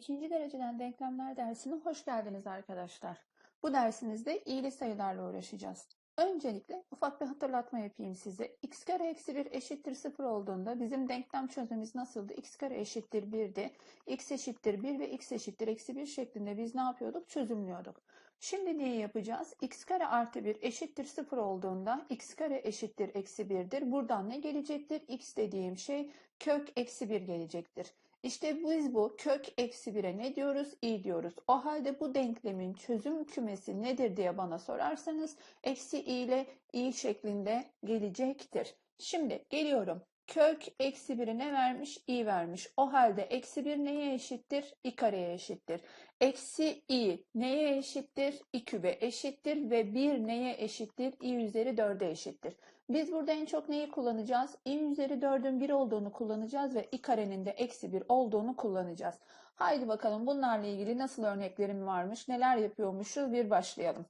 İkinci dereceden denklemler dersine hoş geldiniz arkadaşlar. Bu dersimizde iyili sayılarla uğraşacağız. Öncelikle ufak bir hatırlatma yapayım size. x kare eksi 1 eşittir 0 olduğunda bizim denklem çözümümüz nasıldı? x kare eşittir 1'di. x eşittir 1 ve x eşittir eksi 1 şeklinde biz ne yapıyorduk? Çözümlüyorduk. Şimdi neyi yapacağız? x kare artı 1 eşittir 0 olduğunda x kare eşittir eksi 1'dir. Buradan ne gelecektir? x dediğim şey kök eksi 1 gelecektir. İşte biz bu kök eksi 1'e ne diyoruz? i diyoruz. O halde bu denklemin çözüm kümesi nedir diye bana sorarsanız eksi i ile i şeklinde gelecektir. Şimdi geliyorum. Kök eksi 1'i ne vermiş? i vermiş. O halde eksi 1 neye eşittir? i kareye eşittir. Eksi i neye eşittir? i kübe eşittir ve 1 neye eşittir? i üzeri 4'e eşittir. Biz burada en çok neyi kullanacağız? i üzeri 4'ün 1 olduğunu kullanacağız ve i karenin de eksi 1 olduğunu kullanacağız. Haydi bakalım bunlarla ilgili nasıl örneklerim varmış, neler yapıyormuşuz bir başlayalım.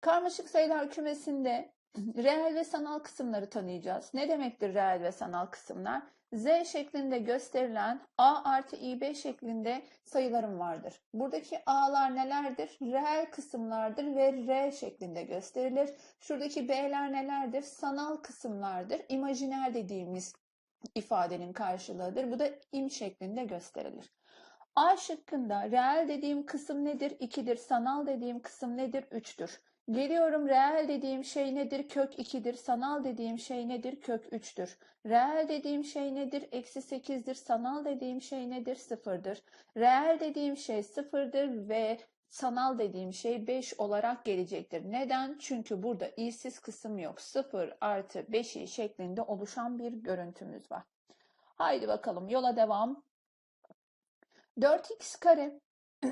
Karmaşık sayılar kümesinde reel ve sanal kısımları tanıyacağız. Ne demektir reel ve sanal kısımlar? Z şeklinde gösterilen A artı İB şeklinde sayılarım vardır. Buradaki A'lar nelerdir? Reel kısımlardır ve R şeklinde gösterilir. Şuradaki B'ler nelerdir? Sanal kısımlardır. İmajiner dediğimiz ifadenin karşılığıdır. Bu da im şeklinde gösterilir. A şıkkında reel dediğim kısım nedir? 2'dir. Sanal dediğim kısım nedir? 3'tür. Geliyorum reel dediğim şey nedir? Kök 2'dir. Sanal dediğim şey nedir? Kök 3'tür. Reel dediğim şey nedir? Eksi 8'dir. Sanal dediğim şey nedir? 0'dır. Reel dediğim şey 0'dır ve sanal dediğim şey 5 olarak gelecektir. Neden? Çünkü burada i'siz kısım yok. 0 artı 5i şeklinde oluşan bir görüntümüz var. Haydi bakalım yola devam. 4x kare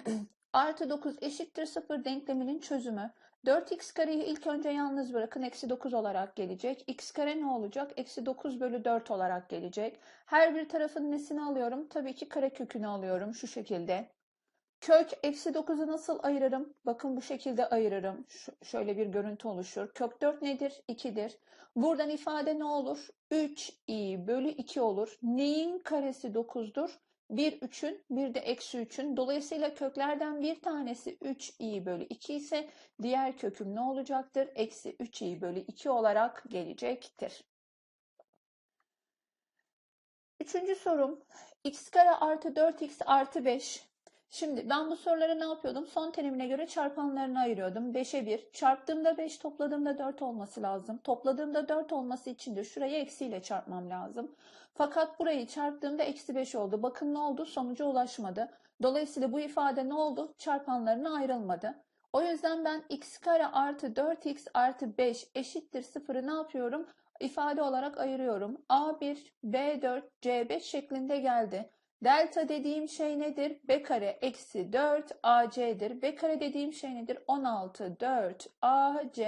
artı 9 eşittir 0 denkleminin çözümü. 4x kareyi ilk önce yalnız bırakın. Eksi 9 olarak gelecek. x kare ne olacak? Eksi 9 bölü 4 olarak gelecek. Her bir tarafın nesini alıyorum? Tabii ki kare kökünü alıyorum. Şu şekilde. Kök eksi 9'u nasıl ayırırım? Bakın bu şekilde ayırırım. Ş şöyle bir görüntü oluşur. Kök 4 nedir? 2'dir. Buradan ifade ne olur? 3i bölü 2 olur. Neyin karesi 9'dur? Bir 3'ün bir de eksi 3'ün. Dolayısıyla köklerden bir tanesi 3i bölü 2 ise diğer köküm ne olacaktır? Eksi 3i bölü 2 olarak gelecektir. Üçüncü sorum x kare artı 4x artı 5 Şimdi ben bu soruları ne yapıyordum? Son terimine göre çarpanlarını ayırıyordum. 5'e 1. Çarptığımda 5, topladığımda 4 olması lazım. Topladığımda 4 olması için de şurayı eksiyle çarpmam lazım. Fakat burayı çarptığımda eksi 5 oldu. Bakın ne oldu? Sonuca ulaşmadı. Dolayısıyla bu ifade ne oldu? Çarpanlarına ayrılmadı. O yüzden ben x kare artı 4x artı 5 eşittir 0'ı ne yapıyorum? İfade olarak ayırıyorum. A1, B4, C5 şeklinde geldi. Delta dediğim şey nedir? B kare eksi 4 AC'dir. B kare dediğim şey nedir? 16 4 AC.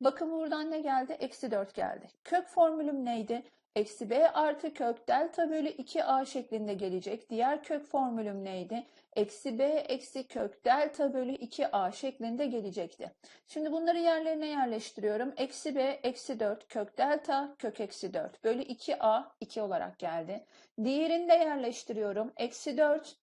Bakın buradan ne geldi? Eksi 4 geldi. Kök formülüm neydi? Eksi B artı kök delta bölü 2A şeklinde gelecek. Diğer kök formülüm neydi? Eksi B eksi kök delta bölü 2A şeklinde gelecekti. Şimdi bunları yerlerine yerleştiriyorum. Eksi B eksi 4 kök delta kök eksi 4 bölü 2A 2 olarak geldi. Diğerini de yerleştiriyorum. Eksi 4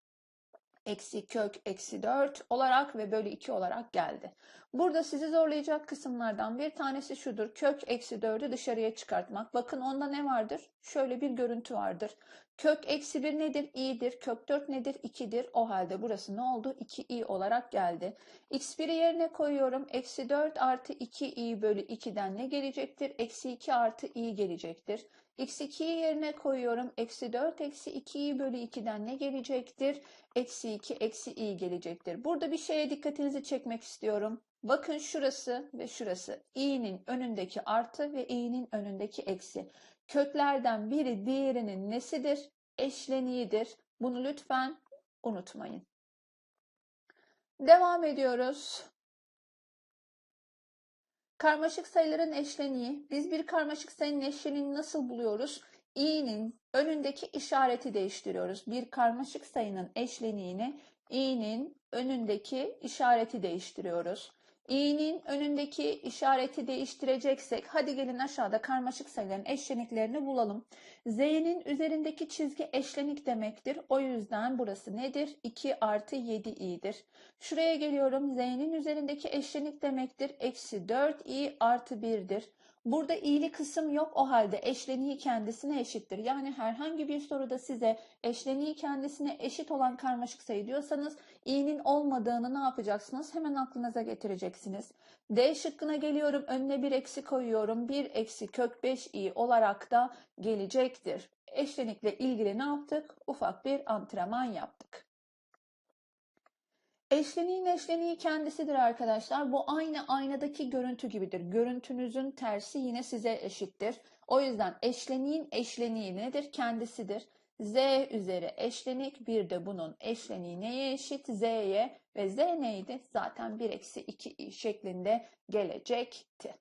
eksi kök eksi 4 olarak ve bölü 2 olarak geldi. Burada sizi zorlayacak kısımlardan bir tanesi şudur. Kök eksi 4'ü dışarıya çıkartmak. Bakın onda ne vardır? Şöyle bir görüntü vardır. Kök eksi 1 nedir? i'dir. Kök 4 nedir? 2'dir. O halde burası ne oldu? 2i olarak geldi. x1'i yerine koyuyorum. Eksi 4 artı 2i bölü 2'den ne gelecektir? Eksi 2 artı i gelecektir. x2'yi yerine koyuyorum. Eksi 4 eksi 2i bölü 2'den ne gelecektir? Eksi 2 eksi i gelecektir. Burada bir şeye dikkatinizi çekmek istiyorum. Bakın şurası ve şurası. i'nin önündeki artı ve i'nin önündeki eksi. Köklerden biri diğerinin nesidir? Eşleniğidir. Bunu lütfen unutmayın. Devam ediyoruz. Karmaşık sayıların eşleniği. Biz bir karmaşık sayının eşleniğini nasıl buluyoruz? i'nin önündeki işareti değiştiriyoruz. Bir karmaşık sayının eşleniğini i'nin önündeki işareti değiştiriyoruz. İ'nin önündeki işareti değiştireceksek hadi gelin aşağıda karmaşık sayıların eşleniklerini bulalım. Z'nin üzerindeki çizgi eşlenik demektir. O yüzden burası nedir? 2 artı 7 i'dir. Şuraya geliyorum. Z'nin üzerindeki eşlenik demektir. Eksi 4 i artı 1'dir. Burada i'li kısım yok o halde eşleniği kendisine eşittir. Yani herhangi bir soruda size eşleniği kendisine eşit olan karmaşık sayı diyorsanız i'nin olmadığını ne yapacaksınız? Hemen aklınıza getireceksiniz. D şıkkına geliyorum. Önüne bir eksi koyuyorum. 1 eksi kök 5 i olarak da gelecektir. Eşlenikle ilgili ne yaptık? Ufak bir antrenman yaptık. Eşleniğin eşleniği kendisidir arkadaşlar. Bu aynı aynadaki görüntü gibidir. Görüntünüzün tersi yine size eşittir. O yüzden eşleniğin eşleniği nedir? Kendisidir. Z üzeri eşlenik bir de bunun eşleniği neye eşit? Z'ye ve Z neydi? Zaten 1 eksi 2 şeklinde gelecekti.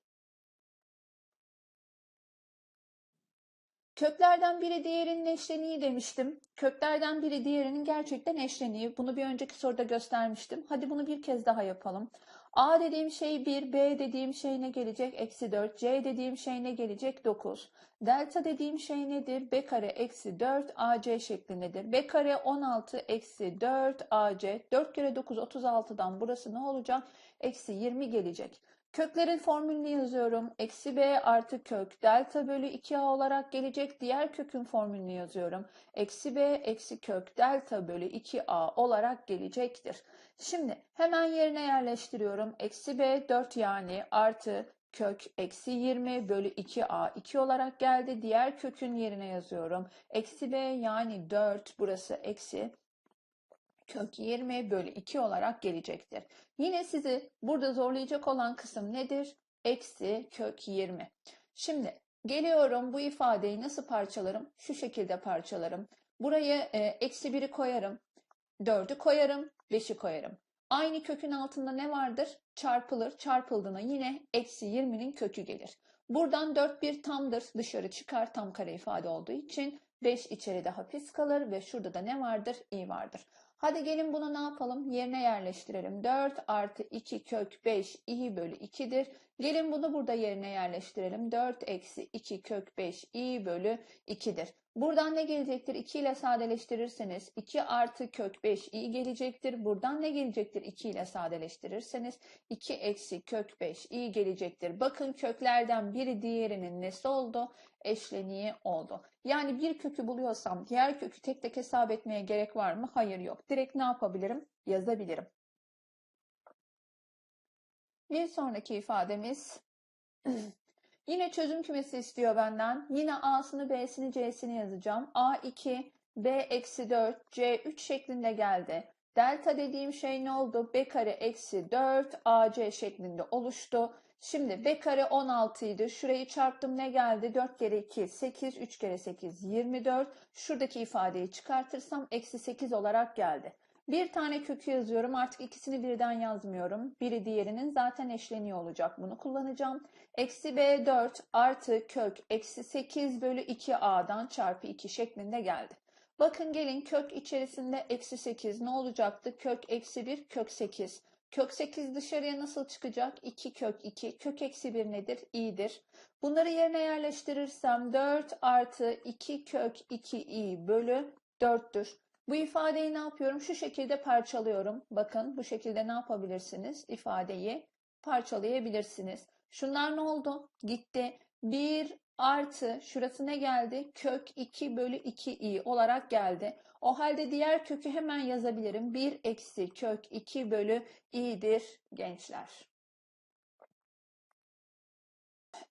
Köklerden biri diğerinin eşleniği demiştim. Köklerden biri diğerinin gerçekten eşleniği. Bunu bir önceki soruda göstermiştim. Hadi bunu bir kez daha yapalım. A dediğim şey 1, B dediğim şey ne gelecek? Eksi 4. C dediğim şey ne gelecek? 9. Delta dediğim şey nedir? B kare eksi 4 AC şeklindedir. B kare 16 eksi 4 AC. 4 kere 9 36'dan burası ne olacak? Eksi 20 gelecek. Köklerin formülünü yazıyorum. Eksi b artı kök delta bölü 2a olarak gelecek. Diğer kökün formülünü yazıyorum. Eksi b eksi kök delta bölü 2a olarak gelecektir. Şimdi hemen yerine yerleştiriyorum. Eksi b 4 yani artı kök eksi 20 bölü 2a 2 olarak geldi. Diğer kökün yerine yazıyorum. Eksi b yani 4 burası eksi kök 20 bölü 2 olarak gelecektir. Yine sizi burada zorlayacak olan kısım nedir? Eksi kök 20. Şimdi geliyorum bu ifadeyi nasıl parçalarım? Şu şekilde parçalarım. Buraya e, eksi 1'i koyarım. 4'ü koyarım. 5'i koyarım. Aynı kökün altında ne vardır? Çarpılır. Çarpıldığına yine eksi 20'nin kökü gelir. Buradan 4 bir tamdır. Dışarı çıkar tam kare ifade olduğu için 5 içeride hapis kalır ve şurada da ne vardır? i vardır. Hadi gelin bunu ne yapalım? Yerine yerleştirelim. 4 artı 2 kök 5 i bölü 2'dir. Gelin bunu burada yerine yerleştirelim. 4 eksi 2 kök 5 i bölü 2'dir. Buradan ne gelecektir? 2 ile sadeleştirirseniz 2 artı kök 5 i gelecektir. Buradan ne gelecektir? 2 ile sadeleştirirseniz 2 eksi kök 5 i gelecektir. Bakın köklerden biri diğerinin nesi oldu? Eşleniği oldu. Yani bir kökü buluyorsam diğer kökü tek tek hesap etmeye gerek var mı? Hayır yok. Direkt ne yapabilirim? Yazabilirim. Bir sonraki ifademiz Yine çözüm kümesi istiyor benden. Yine A'sını, B'sini, C'sini yazacağım. A2, B eksi 4, C3 şeklinde geldi. Delta dediğim şey ne oldu? B kare eksi 4, AC şeklinde oluştu. Şimdi B kare 16 idi. Şurayı çarptım ne geldi? 4 kere 2, 8, 3 kere 8, 24. Şuradaki ifadeyi çıkartırsam eksi 8 olarak geldi. Bir tane kökü yazıyorum. Artık ikisini birden yazmıyorum. Biri diğerinin zaten eşleniyor olacak. Bunu kullanacağım. Eksi B4 artı kök eksi 8 bölü 2A'dan çarpı 2 şeklinde geldi. Bakın gelin kök içerisinde eksi 8 ne olacaktı? Kök eksi 1 kök 8. Kök 8 dışarıya nasıl çıkacak? 2 kök 2. Kök eksi 1 nedir? i'dir. Bunları yerine yerleştirirsem 4 artı 2 kök 2 i bölü 4'tür. Bu ifadeyi ne yapıyorum? Şu şekilde parçalıyorum. Bakın bu şekilde ne yapabilirsiniz? İfadeyi parçalayabilirsiniz. Şunlar ne oldu? Gitti. 1 artı şurası ne geldi? Kök 2 bölü 2i olarak geldi. O halde diğer kökü hemen yazabilirim. 1 eksi kök 2 bölü i'dir gençler.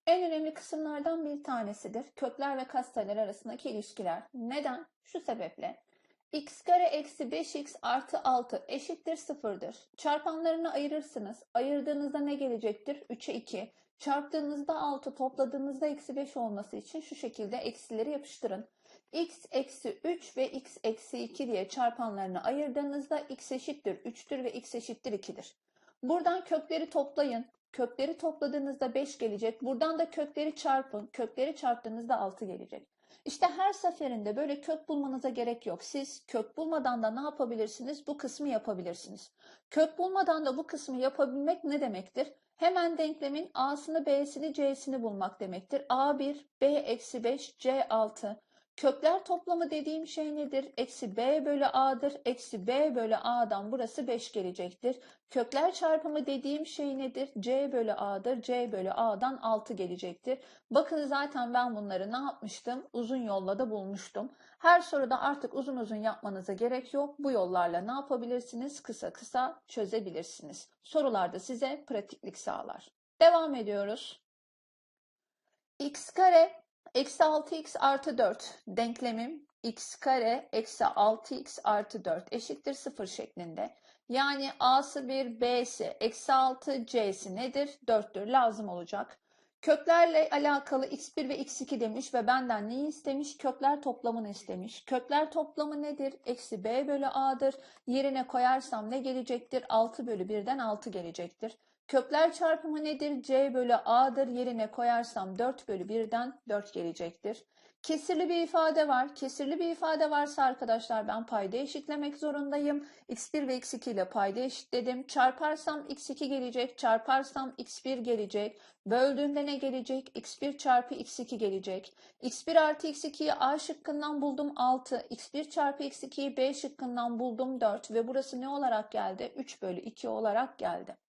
En önemli kısımlardan bir tanesidir. Kökler ve katsayılar arasındaki ilişkiler. Neden? Şu sebeple x kare eksi 5x artı 6 eşittir 0'dır. Çarpanlarını ayırırsınız. Ayırdığınızda ne gelecektir? 3'e 2. Çarptığınızda 6 topladığınızda eksi 5 olması için şu şekilde eksileri yapıştırın. x eksi 3 ve x eksi 2 diye çarpanlarını ayırdığınızda x eşittir 3'tür ve x eşittir 2'dir. Buradan kökleri toplayın. Kökleri topladığınızda 5 gelecek. Buradan da kökleri çarpın. Kökleri çarptığınızda 6 gelecek. İşte her seferinde böyle kök bulmanıza gerek yok. Siz kök bulmadan da ne yapabilirsiniz? Bu kısmı yapabilirsiniz. Kök bulmadan da bu kısmı yapabilmek ne demektir? Hemen denklemin A'sını, B'sini, C'sini bulmak demektir. A1, B eksi 5, C6. Kökler toplamı dediğim şey nedir? Eksi B bölü A'dır. Eksi B bölü A'dan burası 5 gelecektir. Kökler çarpımı dediğim şey nedir? C bölü A'dır. C bölü A'dan 6 gelecektir. Bakın zaten ben bunları ne yapmıştım? Uzun yolla da bulmuştum. Her soruda artık uzun uzun yapmanıza gerek yok. Bu yollarla ne yapabilirsiniz? Kısa kısa çözebilirsiniz. Sorularda size pratiklik sağlar. Devam ediyoruz. x kare eksi 6x artı 4 denklemim x kare eksi 6x artı 4 eşittir 0 şeklinde. Yani a'sı 1, b'si eksi 6, c'si nedir? 4'tür lazım olacak. Köklerle alakalı x1 ve x2 demiş ve benden neyi istemiş? Kökler toplamını istemiş. Kökler toplamı nedir? Eksi b bölü a'dır. Yerine koyarsam ne gelecektir? 6 bölü 1'den 6 gelecektir. Kökler çarpımı nedir? c bölü a'dır. Yerine koyarsam 4 bölü 1'den 4 gelecektir. Kesirli bir ifade var. Kesirli bir ifade varsa arkadaşlar ben payda eşitlemek zorundayım. x1 ve x2 ile payda eşitledim. Çarparsam x2 gelecek. Çarparsam x1 gelecek. Böldüğümde ne gelecek? x1 çarpı x2 gelecek. x1 artı x2'yi a şıkkından buldum 6. x1 çarpı x2'yi b şıkkından buldum 4. Ve burası ne olarak geldi? 3 bölü 2 olarak geldi.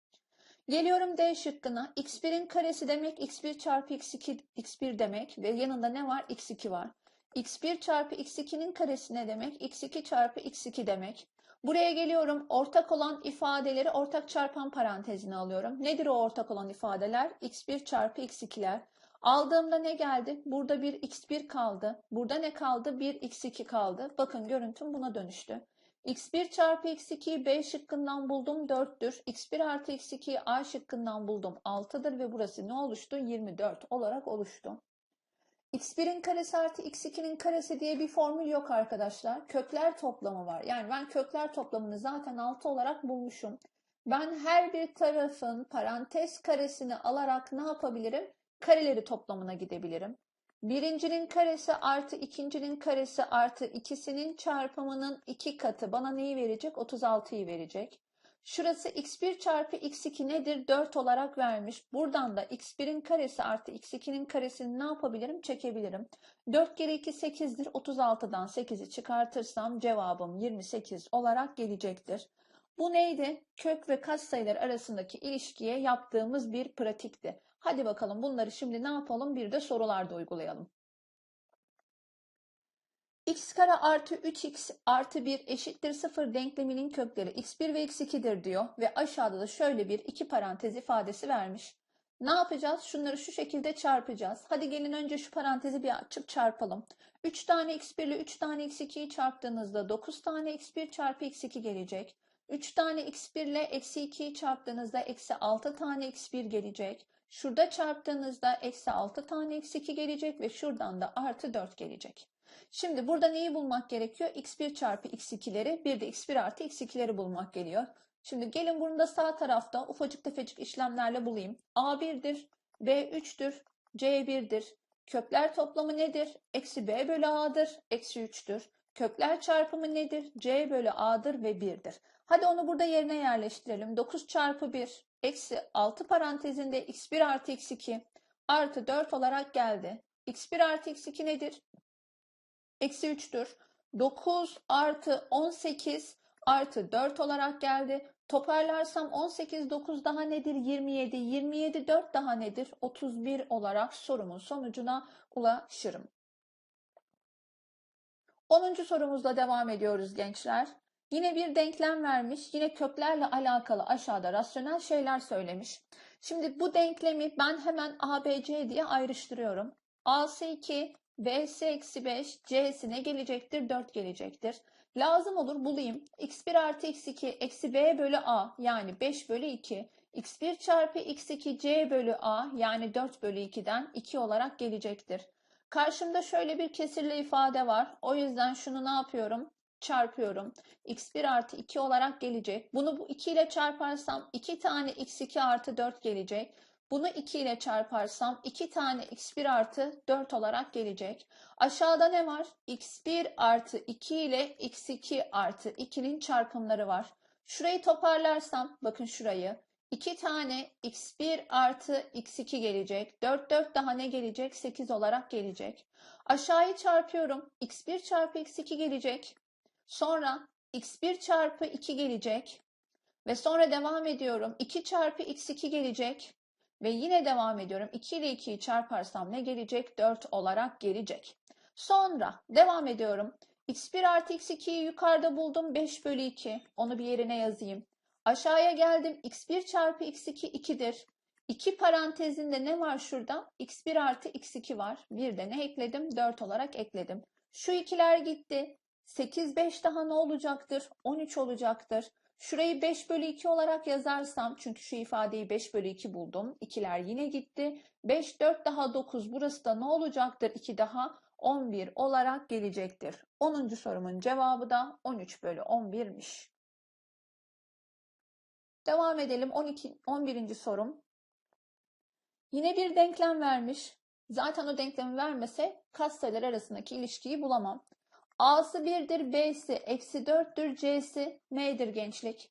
Geliyorum D şıkkına. x1'in karesi demek x1 çarpı x2 x1 demek ve yanında ne var? x2 var. x1 çarpı x2'nin karesi ne demek? x2 çarpı x2 demek. Buraya geliyorum. Ortak olan ifadeleri ortak çarpan parantezine alıyorum. Nedir o ortak olan ifadeler? x1 çarpı x2'ler. Aldığımda ne geldi? Burada bir x1 kaldı. Burada ne kaldı? Bir x2 kaldı. Bakın görüntüm buna dönüştü x1 çarpı x2'yi B şıkkından buldum 4'tür. x1 artı x2'yi A şıkkından buldum 6'dır ve burası ne oluştu? 24 olarak oluştu. x1'in karesi artı x2'nin karesi diye bir formül yok arkadaşlar. Kökler toplamı var. Yani ben kökler toplamını zaten 6 olarak bulmuşum. Ben her bir tarafın parantez karesini alarak ne yapabilirim? Kareleri toplamına gidebilirim. Birincinin karesi artı ikincinin karesi artı ikisinin çarpımının iki katı bana neyi verecek? 36'yı verecek. Şurası x1 çarpı x2 nedir? 4 olarak vermiş. Buradan da x1'in karesi artı x2'nin karesini ne yapabilirim? Çekebilirim. 4 kere 2 8'dir. 36'dan 8'i çıkartırsam cevabım 28 olarak gelecektir. Bu neydi? Kök ve katsayılar arasındaki ilişkiye yaptığımız bir pratikti. Hadi bakalım bunları şimdi ne yapalım? Bir de sorularda uygulayalım. x kare artı 3x artı 1 eşittir 0 denkleminin kökleri x1 ve x2'dir diyor. Ve aşağıda da şöyle bir iki parantez ifadesi vermiş. Ne yapacağız? Şunları şu şekilde çarpacağız. Hadi gelin önce şu parantezi bir açıp çarpalım. 3 tane x1 ile 3 tane x2'yi çarptığınızda 9 tane x1 çarpı x2 gelecek. 3 tane x1 ile eksi 2'yi çarptığınızda eksi 6 tane x1 gelecek. Şurada çarptığınızda eksi 6 tane eksi 2 gelecek ve şuradan da artı 4 gelecek. Şimdi burada neyi bulmak gerekiyor? x1 çarpı x2'leri bir de x1 artı x2'leri bulmak geliyor. Şimdi gelin bunu da sağ tarafta ufacık tefecik işlemlerle bulayım. a1'dir, b3'tür, c1'dir. Kökler toplamı nedir? Eksi b bölü a'dır, eksi 3'tür. Kökler çarpımı nedir? c bölü a'dır ve 1'dir. Hadi onu burada yerine yerleştirelim. 9 çarpı 1 eksi 6 parantezinde x1 artı x2 artı 4 olarak geldi. x1 artı x2 nedir? Eksi 3'tür. 9 artı 18 artı 4 olarak geldi. Toparlarsam 18 9 daha nedir? 27. 27 4 daha nedir? 31 olarak sorumun sonucuna ulaşırım. 10. sorumuzla devam ediyoruz gençler. Yine bir denklem vermiş. Yine köklerle alakalı aşağıda rasyonel şeyler söylemiş. Şimdi bu denklemi ben hemen ABC diye ayrıştırıyorum. A'sı 2, B'si eksi 5, C'si ne gelecektir? 4 gelecektir. Lazım olur bulayım. x1 artı x2 eksi b bölü a yani 5 bölü 2. x1 çarpı x2 c bölü a yani 4 bölü 2'den 2 olarak gelecektir. Karşımda şöyle bir kesirli ifade var. O yüzden şunu ne yapıyorum? Çarpıyorum. x1 artı 2 olarak gelecek. Bunu bu 2 ile çarparsam 2 tane x2 artı 4 gelecek. Bunu 2 ile çarparsam 2 tane x1 artı 4 olarak gelecek. Aşağıda ne var? x1 artı 2 ile x2 artı 2'nin çarpımları var. Şurayı toparlarsam bakın şurayı. 2 tane x1 artı x2 gelecek. 4 4 daha ne gelecek? 8 olarak gelecek. Aşağıyı çarpıyorum. x1 çarpı x2 gelecek. Sonra x1 çarpı 2 gelecek. Ve sonra devam ediyorum. 2 çarpı x2 gelecek. Ve yine devam ediyorum. 2 ile 2'yi çarparsam ne gelecek? 4 olarak gelecek. Sonra devam ediyorum. x1 artı x2'yi yukarıda buldum. 5 bölü 2. Onu bir yerine yazayım. Aşağıya geldim. x1 çarpı x2 2'dir. 2 parantezinde ne var şurada? x1 artı x2 var. Bir de ne ekledim? 4 olarak ekledim. Şu ikiler gitti. 8 5 daha ne olacaktır? 13 olacaktır. Şurayı 5 bölü 2 olarak yazarsam çünkü şu ifadeyi 5 bölü 2 buldum. İkiler yine gitti. 5 4 daha 9 burası da ne olacaktır? 2 daha 11 olarak gelecektir. 10. sorumun cevabı da 13 bölü 11'miş. Devam edelim. 12, 11. sorum. Yine bir denklem vermiş. Zaten o denklemi vermese katsayılar arasındaki ilişkiyi bulamam. A'sı 1'dir, B'si eksi 4'tür, C'si M'dir gençlik.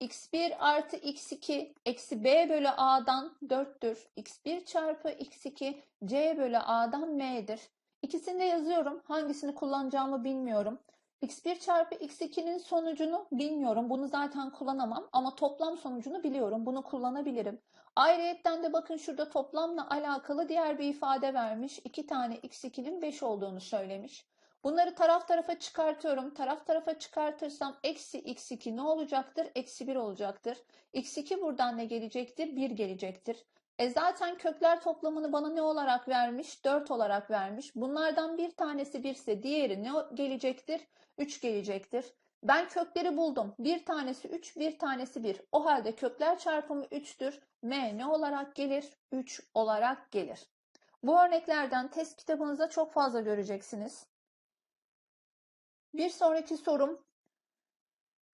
x1 artı x2 eksi B bölü A'dan 4'tür. x1 çarpı x2 C bölü A'dan M'dir. İkisini de yazıyorum. Hangisini kullanacağımı bilmiyorum. x1 çarpı x2'nin sonucunu bilmiyorum. Bunu zaten kullanamam ama toplam sonucunu biliyorum. Bunu kullanabilirim. Ayrıyetten de bakın şurada toplamla alakalı diğer bir ifade vermiş. 2 tane x2'nin 5 olduğunu söylemiş. Bunları taraf tarafa çıkartıyorum. Taraf tarafa çıkartırsam eksi x2 ne olacaktır? Eksi 1 olacaktır. x2 buradan ne gelecektir? 1 gelecektir. E zaten kökler toplamını bana ne olarak vermiş? 4 olarak vermiş. Bunlardan bir tanesi 1 ise diğeri ne gelecektir? 3 gelecektir. Ben kökleri buldum. Bir tanesi 3, bir tanesi 1. O halde kökler çarpımı 3'tür. M ne olarak gelir? 3 olarak gelir. Bu örneklerden test kitabınızda çok fazla göreceksiniz. Bir sonraki sorum.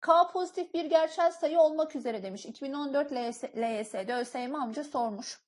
K pozitif bir gerçel sayı olmak üzere demiş. 2014 LYS, LYS'de ÖSYM amca sormuş.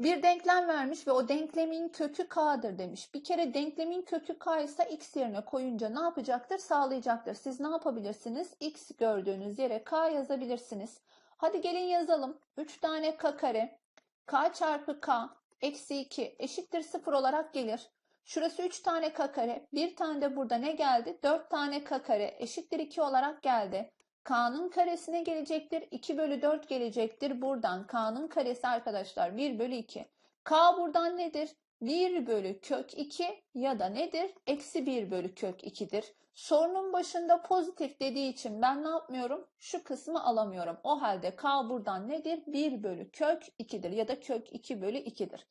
Bir denklem vermiş ve o denklemin kökü K'dır demiş. Bir kere denklemin kökü K ise X yerine koyunca ne yapacaktır? Sağlayacaktır. Siz ne yapabilirsiniz? X gördüğünüz yere K yazabilirsiniz. Hadi gelin yazalım. 3 tane K kare. K çarpı K eksi 2 eşittir 0 olarak gelir. Şurası 3 tane k kare. Bir tane de burada ne geldi? 4 tane k kare eşittir 2 olarak geldi. K'nın karesine gelecektir. 2 bölü 4 gelecektir. Buradan K'nın karesi arkadaşlar 1 bölü 2. K buradan nedir? 1 bölü kök 2 ya da nedir? Eksi 1 bölü kök 2'dir. Sorunun başında pozitif dediği için ben ne yapmıyorum? Şu kısmı alamıyorum. O halde K buradan nedir? 1 bölü kök 2'dir ya da kök 2 bölü 2'dir.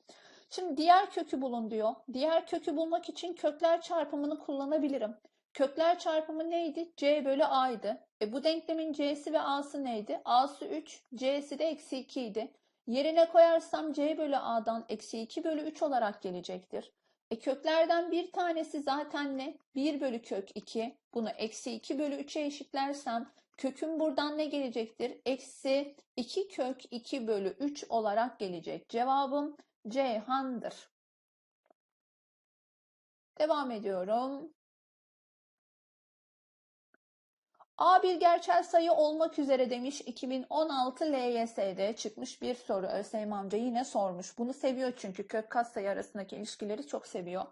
Şimdi diğer kökü bulun diyor. Diğer kökü bulmak için kökler çarpımını kullanabilirim. Kökler çarpımı neydi? C bölü A'ydı. E bu denklemin C'si ve A'sı neydi? A'sı 3, C'si de eksi 2 idi. Yerine koyarsam C bölü A'dan eksi 2 bölü 3 olarak gelecektir. E köklerden bir tanesi zaten ne? 1 bölü kök 2. Bunu eksi 2 bölü 3'e eşitlersem köküm buradan ne gelecektir? Eksi 2 kök 2 bölü 3 olarak gelecek. Cevabım Ceyhan'dır. Devam ediyorum. A bir gerçel sayı olmak üzere demiş 2016 LYS'de çıkmış bir soru. ÖSYM amca yine sormuş. Bunu seviyor çünkü kök katsayı arasındaki ilişkileri çok seviyor.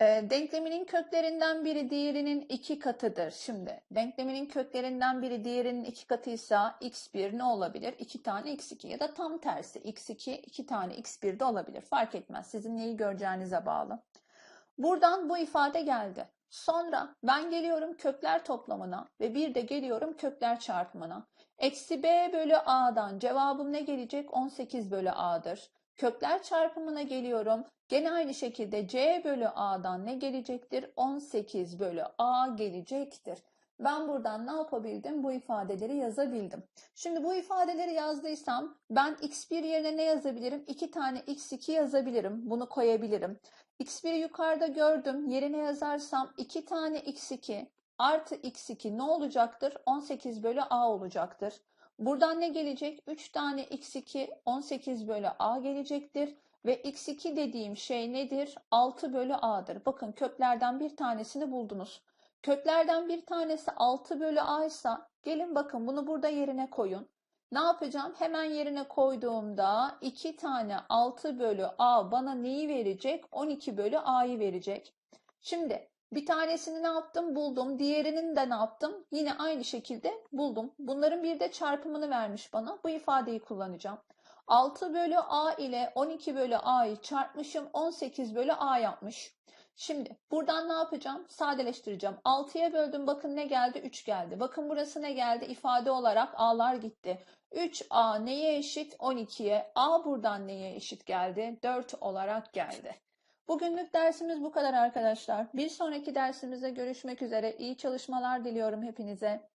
E, denkleminin köklerinden biri diğerinin iki katıdır. Şimdi denkleminin köklerinden biri diğerinin iki katıysa x1 ne olabilir? 2 tane x2 ya da tam tersi x2 2 tane x1 de olabilir. Fark etmez. Sizin neyi göreceğinize bağlı. Buradan bu ifade geldi. Sonra ben geliyorum kökler toplamına ve bir de geliyorum kökler çarpımına. Eksi b bölü a'dan cevabım ne gelecek? 18 bölü a'dır. Kökler çarpımına geliyorum. Gene aynı şekilde C bölü A'dan ne gelecektir? 18 bölü A gelecektir. Ben buradan ne yapabildim? Bu ifadeleri yazabildim. Şimdi bu ifadeleri yazdıysam ben x1 yerine ne yazabilirim? 2 tane x2 yazabilirim. Bunu koyabilirim. x1'i yukarıda gördüm. Yerine yazarsam 2 tane x2 artı x2 ne olacaktır? 18 bölü a olacaktır. Buradan ne gelecek? 3 tane x2 18 bölü a gelecektir. Ve x2 dediğim şey nedir? 6 bölü a'dır. Bakın köklerden bir tanesini buldunuz. Köklerden bir tanesi 6 bölü a ise gelin bakın bunu burada yerine koyun. Ne yapacağım? Hemen yerine koyduğumda 2 tane 6 bölü a bana neyi verecek? 12 bölü a'yı verecek. Şimdi bir tanesini ne yaptım? Buldum. Diğerinin de ne yaptım? Yine aynı şekilde buldum. Bunların bir de çarpımını vermiş bana. Bu ifadeyi kullanacağım. 6 bölü a ile 12 bölü a'yı çarpmışım. 18 bölü a yapmış. Şimdi buradan ne yapacağım? Sadeleştireceğim. 6'ya böldüm. Bakın ne geldi? 3 geldi. Bakın burası ne geldi? İfade olarak a'lar gitti. 3a neye eşit? 12'ye. a buradan neye eşit geldi? 4 olarak geldi. Bugünlük dersimiz bu kadar arkadaşlar. Bir sonraki dersimizde görüşmek üzere. İyi çalışmalar diliyorum hepinize.